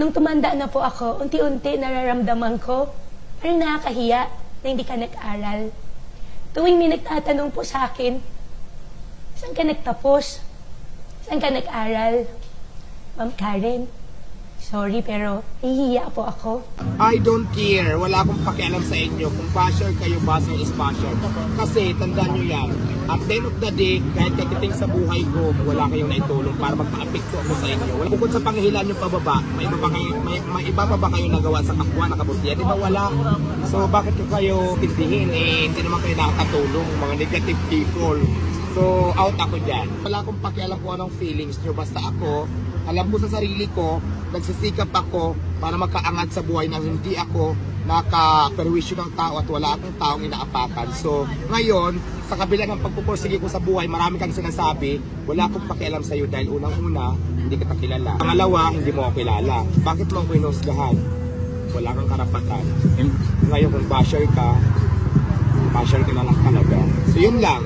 Nung tumanda na po ako, unti-unti nararamdaman ko, parang nakakahiya na hindi ka nag-aral. Tuwing may nagtatanong po sa akin, saan ka nagtapos? Saan ka nag-aral? Ma'am Karen, sorry pero nahihiya po ako. I don't care. Wala akong pakialam sa inyo. Kung basher kayo, basher is basher. Kasi, tandaan nyo yan. At the end of the day, kahit katiting sa buhay ko, wala kayong naitulong para magpa-apekto ako sa inyo. Wala- Bukod sa panghihilan yung pababa, may iba, kayo, may, may iba pa ba kayo nagawa sa kapwa na kabutihan? Di ba wala? So, bakit ko kayo tindihin? Eh, hindi naman kayo nakakatulong, mga negative people. So, out ako dyan. Wala akong pakialam kung anong feelings nyo. Basta ako, alam ko sa sarili ko, nagsisikap ako para makaangat sa buhay na hindi ako nakaperwisyo ng tao at wala akong taong inaapakan. So, ngayon, sa kabila ng pagpupursige ko sa buhay, marami kang sinasabi, wala akong pakialam sa iyo dahil unang-una, hindi kita kilala. Pangalawa, hindi mo ako kilala. Bakit mo ako inusgahan? Wala kang karapatan. Ngayon, kung basher ka, basher ka na lang talaga. So, yun lang.